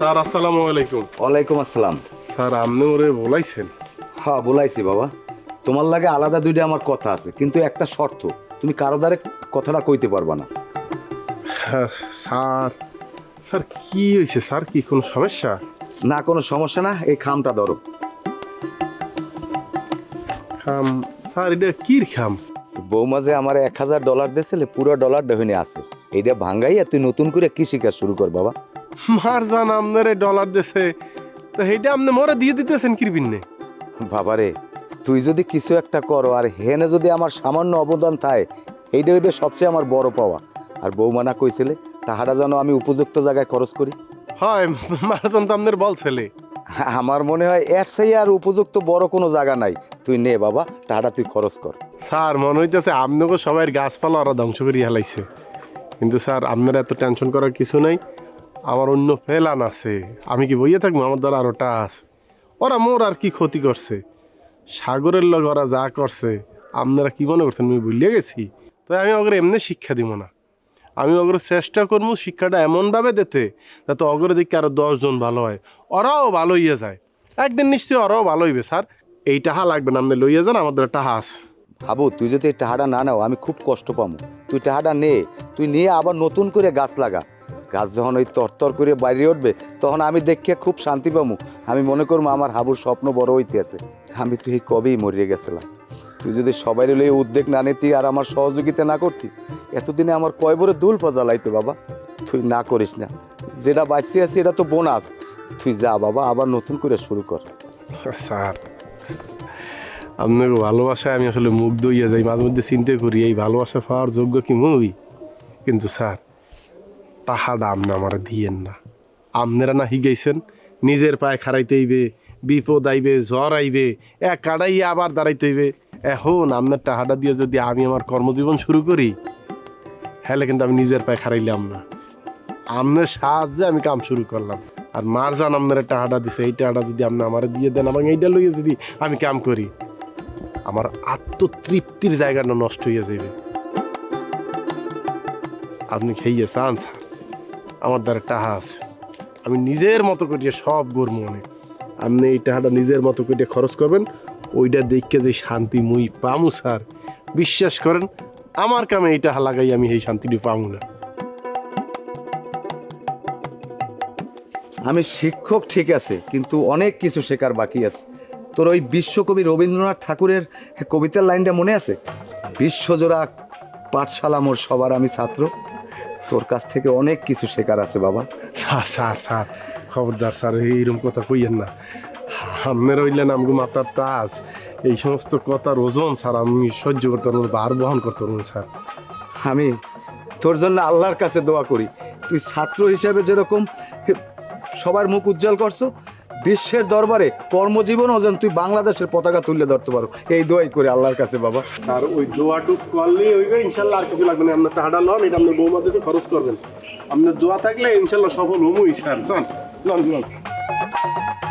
Sir আসসালামু আলাইকুম। ওয়ালাইকুম আসসালাম। স্যার আপনি ওরে বলাইছেন? হ্যাঁ বলাইছি বাবা। তোমার লাগে আলাদা দুইটা আমার কথা আছে কিন্তু একটা শর্ত তুমি কারও দ্বারে কথাটা কইতে পারবা না। হ্যাঁ, স্যার স্যার কি হয়েছে? স্যার কি কোনো সমস্যা? না কোনো সমস্যা না এই খামটা ধরো। খাম স্যার এটা কির খাম? বৌমা যে আমার এক হাজার ডলার দিয়েছিলে পুরো ডলার ডহিনে আছে। এইটা ভাঙ্গাইয়া তুই নতুন করে কৃষিকাজ শুরু কর বাবা। মার জান আপনার ডলার দেশে তো সেইটা আপনি মোরা দিয়ে দিতেছেন কিরবিনে বাবারে তুই যদি কিছু একটা করো আর হেনে যদি আমার সামান্য অবদান থাকে এইটা ওইটা সবচেয়ে আমার বড় পাওয়া। আর বৌমা না কইছিলে তাহারা যেন আমি উপযুক্ত জায়গায় খরচ করি। হয় মার জান তো আপনার বল ছেলে। আমার মনে হয় এর সেই আর উপযুক্ত বড় কোনো জায়গা নাই। তুই নে বাবা টাকাটা তুই খরচ কর। স্যার মনে হইতেছে আপনাকে সবাই গাছপালা ওরা ধ্বংস করে হেলাইছে কিন্তু স্যার আপনার এত টেনশন করার কিছু নাই। আমার অন্য প্ল্যান আছে। আমি কি বইয়ে থাকব? আমার দ্বারা আরও টাস ওরা মোর আর কি ক্ষতি করছে? সাগরের লগ ওরা যা করছে, আপনারা কি মনে করছেন? আমি ভুলিয়ে গেছি? তাই আমি ওগরে এমনি শিক্ষা দিব না। আমি ওগরে চেষ্টা করব শিক্ষাটা এমনভাবে দিতে যাতে অগরে দিকে আরও দশজন ভালো হয়। ওরাও ভালো হইয়া যায়। একদিন নিশ্চয়ই ওরাও ভালো হইবে, স্যার। এই টাহা লাগবে না, আপনি লইয়া যান আমাদের টাহা আছে। ভাবু, তুই যদি এই টাকাটা না নাও, আমি খুব কষ্ট পাবো তুই টাকাটা নে। তুই নিয়ে আবার নতুন করে গাছ লাগা। গাছ যখন ওই তরতর করে বাইরে উঠবে, তখন আমি দেখে খুব শান্তি পাবো আমি মনে করব আমার হাবুর স্বপ্ন বড় হইতে আছে আমি তুই এই কবেই মরিয়ে গেছিলাম। তুই যদি সবাই লই উদ্যোগ না নিতি আর আমার সহযোগিতা না করতি, এতদিনে আমার কয় বড় দুল জ্বালাইতো বাবা। তুই না করিস না। যেটা বাঁচি আছি, এটা তো বোনাস। তুই যা বাবা, আবার নতুন করে শুরু কর। স্যার, আপনাকে ভালোবাসায় আমি আসলে মুগ্ধ হইয়া যাই। মাঝে মধ্যে চিন্তা করি, এই ভালোবাসা পাওয়ার যোগ্য কি মুই কিন্তু স্যার টাহাটা আপনি আমার দিয়েন না। আপনারা না হিগাইছেন নিজের পায়ে খাড়াইতে হইবে, বিপদ আইবে, জ্বর আইবে এক কাটাইয়া আবার দাঁড়াইতে হইবে। এখন আপনার টাহাটা দিয়ে যদি আমি আমার কর্মজীবন শুরু করি হ্যালে কিন্তু আমি নিজের পায়ে খাড়াইলাম না। আপনার সাহায্যে আমি কাম শুরু করলাম। আর মার জান আপনার টাকাটা দিছে, এই টাকাটা যদি আপনি আমার দিয়ে দেন এবং এইটা লইয়ে যদি আমি কাম করি, আমার আত্মতৃপ্তির জায়গাটা নষ্ট হয়ে যাবে আপনি খেয়ে চান স্যার। আমার দ্বারা টাকা আছে। আমি নিজের মতো করিয়ে সব গর মনে আপনি এই টাহাটা নিজের মতো করিয়ে খরচ করবেন, ওইটা দেখে যে শান্তি মুই পামু, স্যার। বিশ্বাস করেন, আমার কামে এই টাকা লাগাই আমি এই শান্তিটি পামু না। আমি শিক্ষক ঠিক আছে, কিন্তু অনেক কিছু শেখার বাকি আছে। তোর ওই বিশ্বকবি রবীন্দ্রনাথ ঠাকুরের কবিতার লাইনটা মনে আছে? বিশ্বজোড়া পাঠশালা মোর সবার আমি ছাত্র। তোর কাছ থেকে অনেক কিছু শেখার আছে বাবা। স্যার স্যার স্যার খবরদার স্যার এইরকম কথা কইয়েন না। আপনার হইলেন আমগো মাতার তাস এই সমস্ত কথার ওজন স্যার আমি সহ্য করতে পারব বার বহন করতে পারব স্যার। আমি তোর জন্য আল্লাহর কাছে দোয়া করি। তুই ছাত্র হিসাবে যেরকম সবার মুখ উজ্জ্বল করছ বিশ্বের দরবারে কর্মজীবন যেন তুই বাংলাদেশের পতাকা তুলে ধরতে পারো। এই দোয়াই করে আল্লাহর কাছে, বাবা। স্যার, ওই দোয়াটুক করলে হইবে, ইনশাল্লাহ আর কিছু লাগবে না। আপনার টাকাটা লন, এটা আপনার বৌমা দেশে খরচ করবেন। আপনার দোয়া থাকলে ইনশাল্লাহ সফল হমুই স্যার। চল চল লন